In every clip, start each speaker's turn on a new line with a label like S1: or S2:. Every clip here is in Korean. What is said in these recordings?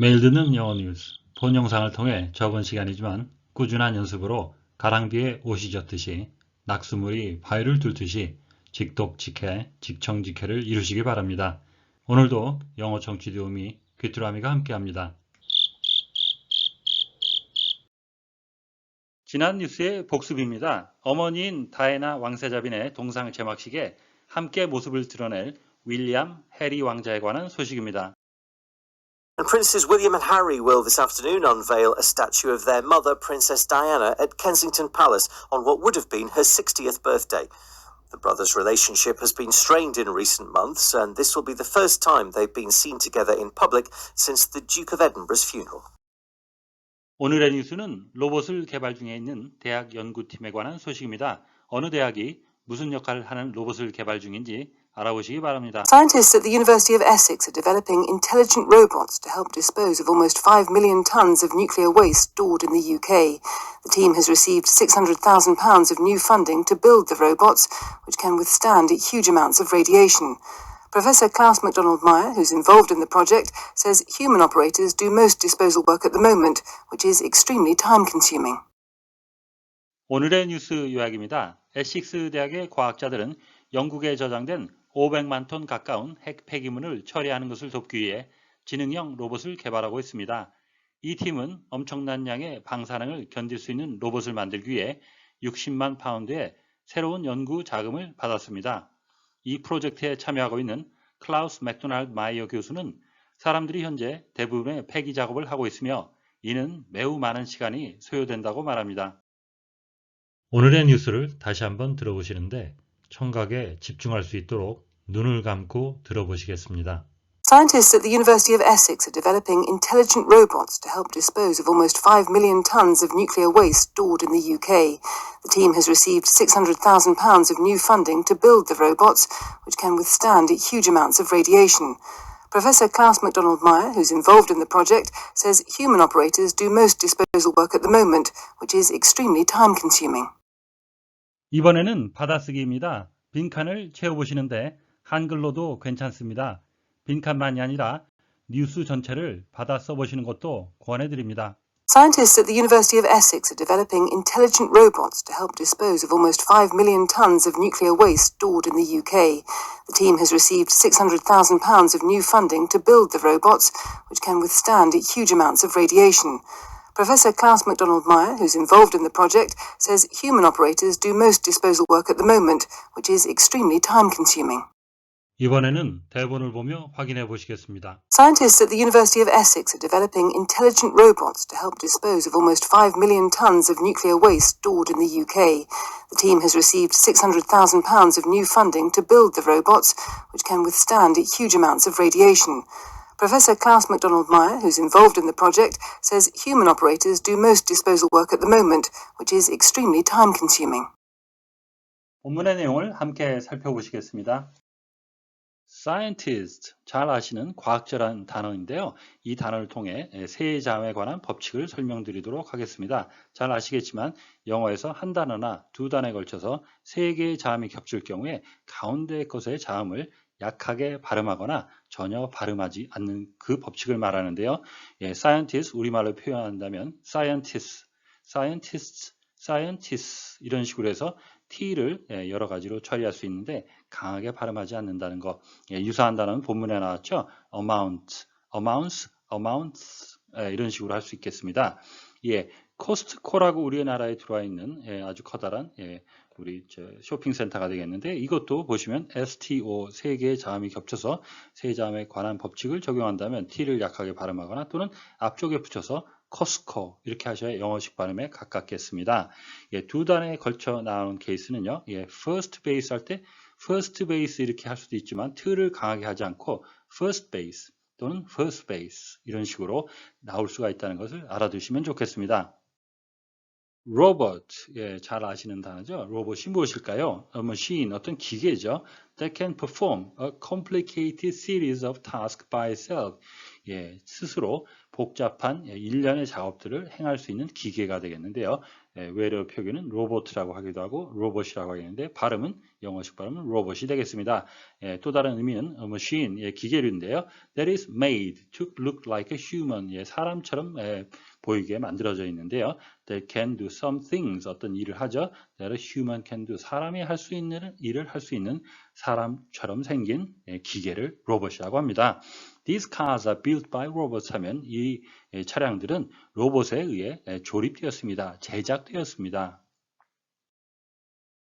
S1: 매일 듣는 영어 뉴스, 본 영상을 통해 적은 시간이지만 꾸준한 연습으로 가랑비에 옷이 젖듯이 낙수물이 바위를 뚫듯이 직독직해, 직청직해를 이루시기 바랍니다. 오늘도 영어 청취 도우미 귀뚜라미가 함께합니다. 지난 뉴스의 복습입니다. 어머니인 다이나 왕세자빈의 동상 제막식에 함께 모습을 드러낼 윌리엄 해리 왕자에 관한 소식입니다.
S2: And Princes William and Harry will this afternoon unveil a statue of their mother, Princess Diana, at Kensington Palace on what would have been her 60th birthday. The brothers' relationship has been strained in recent months, and this will be the first time they've been seen together in public since the Duke of Edinburgh's funeral.
S1: 오늘의 뉴스는 로봇을 개발 중에 있는 대학 연구팀에 관한 소식입니다. 어느 대학이 무슨 역할을 하는 로봇을 개발 중인지 알아보시기 바랍니다.
S3: Scientists at the University of Essex are developing intelligent robots to help dispose of almost 5 million tonnes of nuclear waste stored in the UK. The team has received £600,000 of new funding to build the robots, which can withstand huge amounts of radiation. Professor Klaus MacDonald Meyer, who's involved in the project, says human operators do most disposal work at the moment, which is extremely time consuming.
S1: 오늘의 뉴스 요약입니다. 에식스 대학의 과학자들은 영국에 저장된 500만 톤 가까운 핵 폐기물을 처리하는 것을 돕기 위해 지능형 로봇을 개발하고 있습니다. 이 팀은 엄청난 양의 방사능을 견딜 수 있는 로봇을 만들기 위해 60만 파운드의 새로운 연구 자금을 받았습니다. 이 프로젝트에 참여하고 있는 클라우스 맥도날드 마이어 교수는 사람들이 현재 대부분의 폐기 작업을 하고 있으며 이는 매우 많은 시간이 소요된다고 말합니다. 오늘의 뉴스를 다시 한번 들어보시는데 청각에 집중할 수 있도록 눈을 감고 들어보시겠습니다.
S3: Scientists at the University of Essex are developing intelligent robots to help dispose of almost 5 million tonnes of nuclear waste stored in the UK. The team has received £600,000 of new funding to build the robots, which can withstand huge amounts of radiation. Professor Klaus MacDonald Meyer, who's involved in the project, says human operators do most disposal work at the moment, which is extremely time consuming.
S1: 이번에는 받아쓰기입니다. 빈칸을 채워보시는데 한글로도 괜찮습니다. 빈칸만이 아니라 뉴스 전체를 받아 써보시는 것도 권해드립니다.
S3: Scientists at the University of Essex are developing intelligent robots to help dispose of almost 5 million tonnes of nuclear waste stored in the UK. The team has received £600,000 of new funding to build the robots, which can withstand huge amounts of radiation. Professor Klaus MacDonald Meyer, who's involved in the project, says human operators do most disposal work at the moment, which is extremely time consuming.
S1: 이번에는 대본을 보며 확인해 보시겠습니다.
S3: Scientists at the University of Essex are developing intelligent robots to help dispose of almost 5 million tonnes of nuclear waste stored in the UK. The team has received £600,000 of new funding to build the robots, which can withstand huge amounts of radiation. Professor Klaus MacDonald Meyer, who's involved in the project, says human operators do most disposal work at the moment, which is extremely time consuming.
S1: 본문의 내용을 함께 살펴보시겠습니다. scientist, 잘 아시는 과학자라는 단어인데요. 이 단어를 통해 세자함에 관한 법칙을 설명드리도록 하겠습니다. 잘 아시겠지만 영어에서 한 단어나 두 단어에 걸쳐서 세 개의 자음이 겹칠 경우에 가운데 것의 자음을 약하게 발음하거나 전혀 발음하지 않는 그 법칙을 말하는데요. 예, scientist, 우리말로 표현한다면 scientist, scientist, scientist 이런 식으로 해서 t를 여러 가지로 처리할 수 있는데 강하게 발음하지 않는다는 거 예, 유사한 단어는 본문에 나왔죠. amount, amounts, amounts 예, 이런 식으로 할 수 있겠습니다. 예, 코스트코라고 우리 나라에 들어와 있는 예, 아주 커다란 예, 우리 쇼핑센터가 되겠는데 이것도 보시면 STO 세 개의 자음이 겹쳐서 세 자음에 관한 법칙을 적용한다면 T를 약하게 발음하거나 또는 앞쪽에 붙여서 코스코 이렇게 하셔야 영어식 발음에 가깝겠습니다. 예, 두 단에 걸쳐 나오는 케이스는요. 예, first base 할 때 first base 이렇게 할 수도 있지만 틀을 강하게 하지 않고 first base 또는 first base 이런 식으로 나올 수가 있다는 것을 알아두시면 좋겠습니다. 로봇, 예, 잘 아시는 단어죠. 로봇이 무엇일까요? A machine, 어떤 기계죠. That can perform a complicated series of tasks by itself. 예, 스스로 복잡한 예, 일련의 작업들을 행할 수 있는 기계가 되겠는데요. 예, 외래어 표기는 로봇이라고 하기도 하고 로봇이라고 하겠는데 발음은 영어식 발음은 로봇이 되겠습니다. 예, 또 다른 의미는 a machine, 예, 기계류인데요. That is made to look like a human, 예, 사람처럼 예, 보이게 만들어져 있는데요. That can do some things, 어떤 일을 하죠. That a human can do, 사람이 할 수 있는 일을 할 수 있는 사람처럼 생긴 예, 기계를 로봇이라고 합니다. These cars are built by robots 하면 이 예, 차량들은 로봇에 의해 예, 조립되었습니다. 제작되었습니다.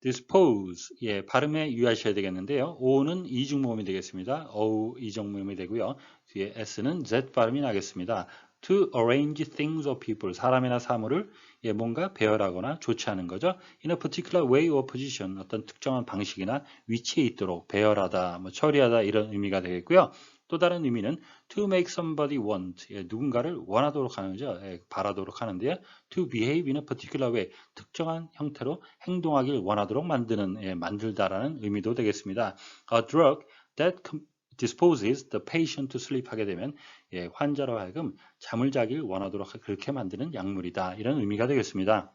S1: dispose, 예, 발음에 유의하셔야 되겠는데요. O는 이중모음이 되겠습니다. 어우 이중모음이 되고요. 뒤에 S는 Z 발음이 나겠습니다. To arrange things or people, 사람이나 사물을 예, 뭔가 배열하거나 조치하는 거죠. In a particular way or position, 어떤 특정한 방식이나 위치에 있도록 배열하다, 뭐 처리하다 이런 의미가 되겠고요. 또 다른 의미는 to make somebody want, 예, 누군가를 원하도록 하는 거죠. 예, 바라도록 하는데요. to behave in a particular way, 특정한 형태로 행동하길 원하도록 만드는, 예, 만들다라는 의미도 되겠습니다. A drug that disposes the patient to sleep 하게 되면 예, 환자로 하여금 잠을 자길 원하도록 그렇게 만드는 약물이다. 이런 의미가 되겠습니다.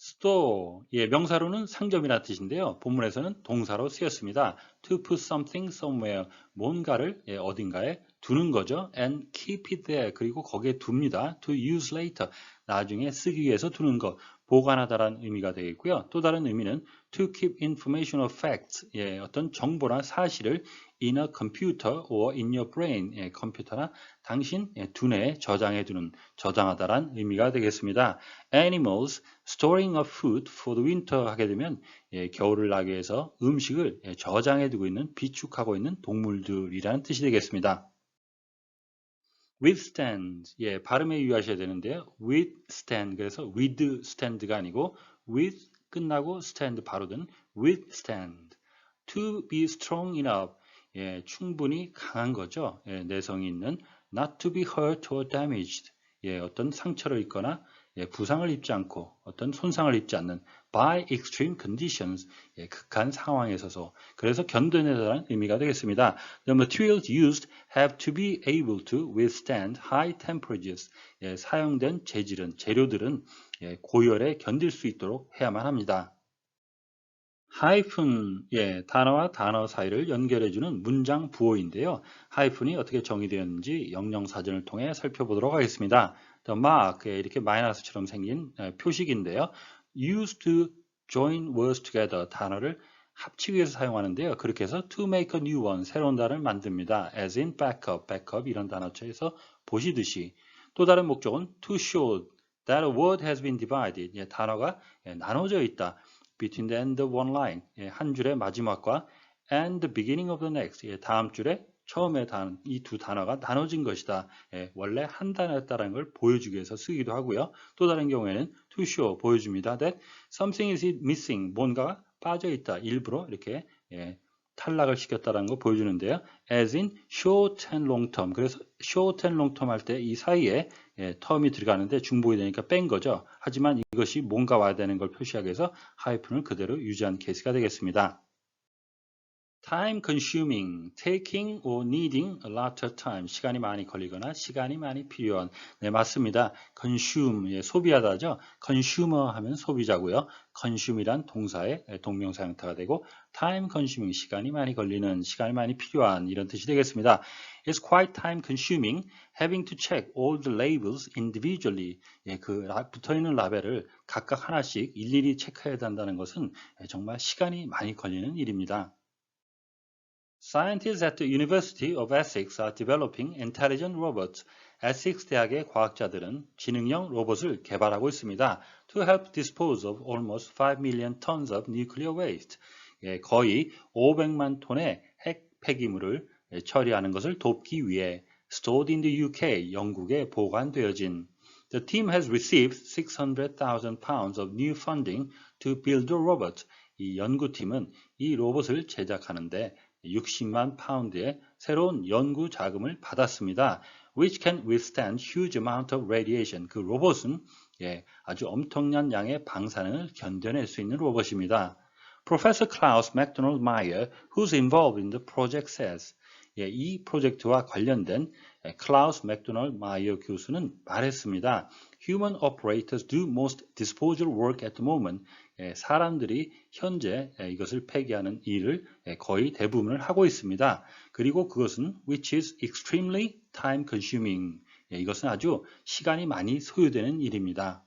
S1: Store, 예, 명사로는 상점이라는 뜻인데요. 본문에서는 동사로 쓰였습니다. to put something somewhere, 뭔가를 예, 어딘가에 두는 거죠. and keep it there, 그리고 거기에 둡니다. to use later, 나중에 쓰기 위해서 두는 것, 보관하다라는 의미가 되겠고요. 또 다른 의미는 to keep information or facts, 예, 어떤 정보나 사실을 in a computer or in your brain, 예, 컴퓨터나 당신 예, 두뇌에 저장해 두는, 저장하다란 의미가 되겠습니다. Animals storing up food for the winter 하게 되면 예, 겨울을 나기 위해서 음식을 예, 저장해 두고 있는, 비축하고 있는 동물들이라는 뜻이 되겠습니다. Withstand, 예, 발음에 유의하셔야 되는데요. withstand, 그래서 withstand가 아니고 with 끝나고 stand 바로 든 withstand. to be strong enough, 예, 충분히 강한 거죠. 예, 내성이 있는 not to be hurt or damaged, 예, 어떤 상처를 입거나 예, 부상을 입지 않고 어떤 손상을 입지 않는 by extreme conditions, 예, 극한 상황에 서서 그래서 견뎌내다라는 의미가 되겠습니다. The materials used have to be able to withstand high temperatures. 예, 사용된 재질은 재료들은 예, 고열에 견딜 수 있도록 해야만 합니다. 하이픈, 예, 단어와 단어 사이를 연결해주는 문장 부호인데요. 하이픈이 어떻게 정의되었는지 영영사전을 통해 살펴보도록 하겠습니다. Mark, 예, 이렇게 마이너스처럼 생긴 예, 표식인데요. used to join words together, 단어를 합치기 위해서 사용하는데요. 그렇게 해서 to make a new one, 새로운 단어를 만듭니다. as in backup, backup 이런 단어처에서 보시듯이 또 다른 목적은 to show that a word has been divided, 예, 단어가 예, 나눠져 있다. between the end of one line, 예, 한 줄의 마지막과 and the beginning of the next, 예, 다음 줄의 처음에 단, 이두 단어가 나눠진 것이다. 예, 원래 한 단어였다는 걸 보여주기 위해서 쓰기도 하고요. 또 다른 경우에는 to show, 보여줍니다. that something is missing, 뭔가가 빠져 있다. 일부러 이렇게 예, 탈락을 시켰다는 거 보여주는데요. as in short and long term. 그래서 short and long term 할 때 이 사이에 예, 텀이 들어가는데 중복이 되니까 뺀 거죠. 하지만 이것이 뭔가 와야 되는 걸 표시하기 위해서 하이픈을 그대로 유지한 케이스가 되겠습니다. Time consuming, taking or needing a lot of time. 시간이 많이 걸리거나 시간이 많이 필요한. 네, 맞습니다. consume, 예, 소비하다죠. consumer 하면 소비자고요. consume이란 동사의 동명사 형태가 되고 time consuming, 시간이 많이 걸리는, 시간이 많이 필요한 이런 뜻이 되겠습니다. It's quite time consuming having to check all the labels individually. 예, 그 붙어있는 라벨을 각각 하나씩 일일이 체크해야 한다는 것은 정말 시간이 많이 걸리는 일입니다. Scientists at the University of Essex are developing intelligent robots. 에섹스 대학의 과학자들은 지능형 로봇을 개발하고 있습니다. To help dispose of almost 5 million tons of nuclear waste. 예, 거의 500만 톤의 핵 폐기물을 처리하는 것을 돕기 위해 stored in the UK, 영국에 보관되어진 The team has received 600,000 pounds of new funding to build the robot. 이 연구팀은 이 로봇을 제작하는데 60만 파운드의 새로운 연구 자금을 받았습니다. which can withstand huge amount of radiation. 그 로봇은 예, 아주 엄청난 양의 방사능을 견뎌낼 수 있는 로봇입니다. Professor Klaus MacDonald Meyer, who's involved in the project, says 예, 이 프로젝트와 관련된 예, 클라우스 맥도널드 마이어 교수는 말했습니다. Human operators do most disposal work at the moment. 예, 사람들이 현재 예, 이것을 폐기하는 일을 예, 거의 대부분을 하고 있습니다. 그리고 그것은 which is extremely time consuming. 예, 이것은 아주 시간이 많이 소요되는 일입니다.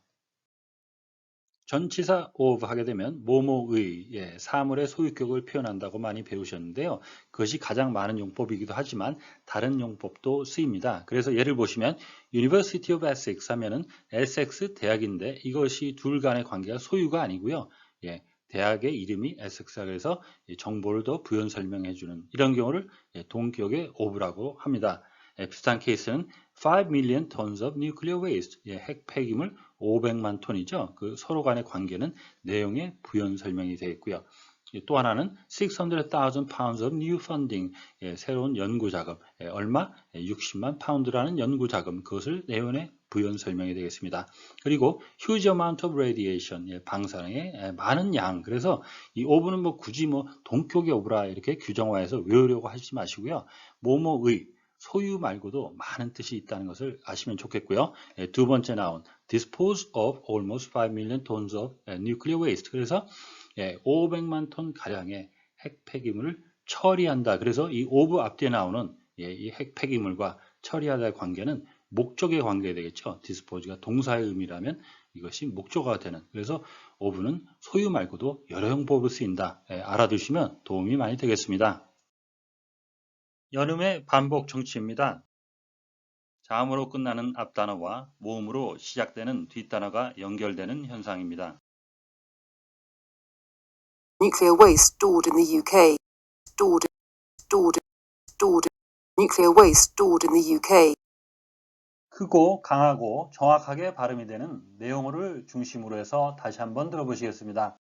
S1: 전치사 of 하게 되면 뭐뭐의 예, 사물의 소유격을 표현한다고 많이 배우셨는데요. 그것이 가장 많은 용법이기도 하지만 다른 용법도 쓰입니다. 그래서 예를 보시면 University of Essex 하면은 에섹스 대학인데 이것이 둘 간의 관계가 소유가 아니고요. 예, 대학의 이름이 에섹스라 그래서 정보를 더 부연 설명해 주는 이런 경우를 예, 동격의 of라고 합니다. 예, 비슷한 케이스는 5 million tons of nuclear waste 예, 핵 폐기물 500만 톤이죠. 그 서로 간의 관계는 내용의 부연 설명이 되어 있고요. 예, 또 하나는 600,000 pounds of new funding 예, 새로운 연구 자금 예, 얼마 60만 파운드라는 연구 자금 그것을 내용의 부연 설명이 되겠습니다. 그리고 huge amount of radiation 예, 방사능의 예, 많은 양 그래서 이 오브는 뭐 굳이 뭐 동격의 오브라 이렇게 규정화해서 외우려고 하지 마시고요. 뭐뭐의 소유 말고도 많은 뜻이 있다는 것을 아시면 좋겠고요. 예, 두 번째 나온 dispose of almost 5 million tons of nuclear waste. 그래서 예, 500만 톤 가량의 핵 폐기물을 처리한다. 그래서 이 of 앞뒤에 나오는 예, 이핵 폐기물과 처리하다의 관계는 목적의 관계가 되겠죠. dispose가 동사의 의미라면 이것이 목적어가 되는. 그래서 of는 소유 말고도 여러 형법으로 쓰인다. 예, 알아두시면 도움이 많이 되겠습니다. 연음의 반복 정치입니다. 자음으로 끝나는 앞단어와 모음으로 시작되는 뒷단어가 연결되는 현상입니다.
S3: Nuclear waste stored in the UK. Stored, stored, stored. Nuclear waste stored in the UK.
S1: 크고 강하고 정확하게 발음이 되는 내용어를 중심으로 해서 다시 한번 들어보시겠습니다.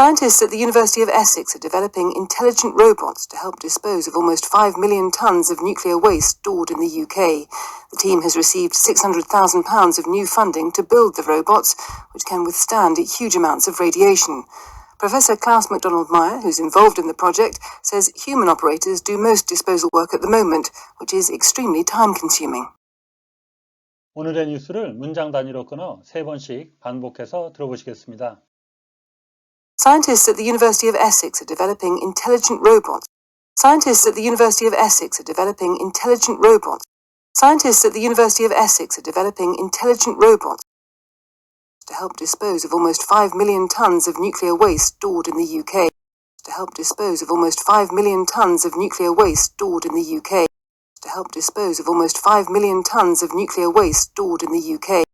S3: Scientists at the University of Essex are developing intelligent robots to help dispose of almost 5 million tonnes of nuclear waste stored in the UK. The team has received £600,000 of new funding to build the robots, which can withstand huge amounts of radiation. Professor Klaus MacDonald Meyer, who's involved in the project, says human operators do most disposal work at the moment, which is extremely time consuming.
S1: 오늘의 뉴스를 문장 단위로 끊어 세 번씩 반복해서 들어보시겠습니다.
S3: Scientists at the University of Essex are developing intelligent robots. Scientists at the University of Essex are developing intelligent robots. Scientists at the University of Essex are developing intelligent robots to help dispose of almost 5 million tons of nuclear waste stored in the UK. To help dispose of almost 5 million tons of nuclear waste stored in the UK. To help dispose of almost 5 million tons of nuclear waste stored in the UK.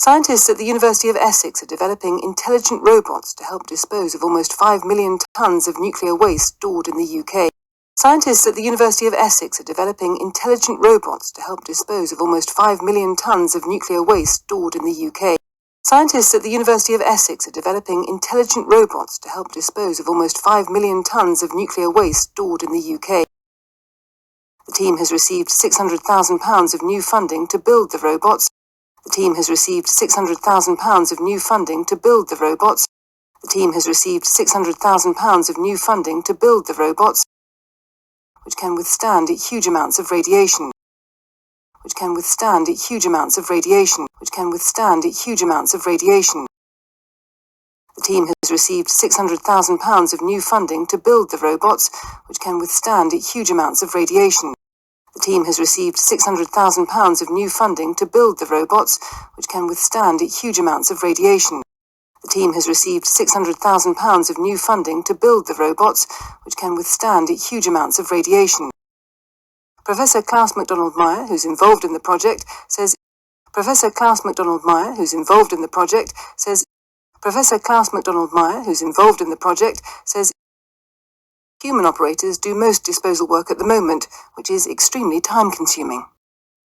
S3: Scientists at the University of Essex are developing intelligent robots to help dispose of almost 5 million tons of nuclear waste stored in the UK. Scientists at the University of Essex are developing intelligent robots to help dispose of almost 5 million tons of nuclear waste stored in the UK. Scientists at the University of Essex are developing intelligent robots to help dispose of almost 5 million tons of nuclear waste stored in the UK. The team has received £600,000 of new funding to build the robots. The team has received £600,000 of new funding to build the robots. The team has received £600,000 of new funding to build the robots, which can withstand huge amounts of radiation. Which can withstand huge amounts of radiation. Which can withstand huge amounts of radiation. The team has received £600,000 of new funding to build the robots, which can withstand huge amounts of radiation. The team has received £600,000 of new funding to build the robots, which can withstand huge amounts of radiation. The team has received £600,000 of new funding to build the robots, which can withstand huge amounts of radiation. Professor Klaus MacDonald Meyer, who's involved in the project, says Professor Klaus MacDonald Meyer, who's involved in the project, says Professor Klaus MacDonald Meyer, who's involved in the project, says Human operators do most disposal work at the moment, which is extremely time consuming.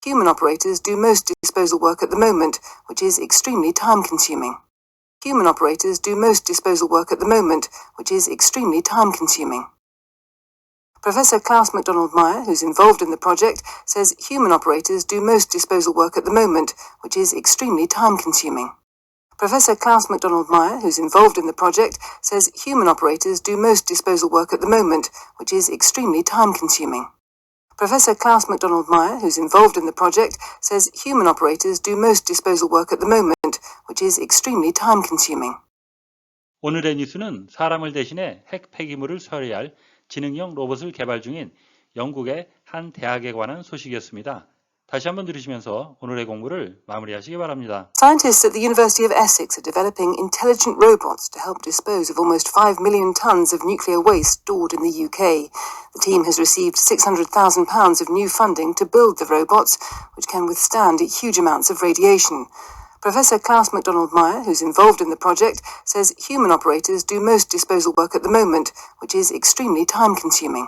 S3: Human operators do most disposal work at the moment, which is extremely time consuming. Human operators do most disposal work at the moment, which is extremely time consuming. Professor Klaus MacDonald Meyer, who's involved in the project, says human operators do most disposal work at the moment, which is extremely time consuming. Professor Klaus MacDonald Meyer, who's involved in the project, says human operators do most disposal work at the moment, which is extremely time consuming. Professor Klaus MacDonald Meyer, who's involved in the project, says human operators do most disposal work at the moment, which is extremely time consuming.
S1: 오늘의 뉴스는 사람을 대신해 핵 폐기물을 처리할 지능형 로봇을 개발 중인 영국의 한 대학에 관한 소식이었습니다. 다시 한번 들으시면서 오늘의 공부를 마무리하시기 바랍니다.
S3: Scientists at the University of Essex are developing intelligent robots to help dispose of almost 5 million tonnes of nuclear waste stored in the UK. The team has received £600,000 of new funding to build the robots, which can withstand huge amounts of radiation. Professor Klaus MacDonald Meyer, who's involved in the project, says human operators do most disposal work at the moment, which is extremely time consuming.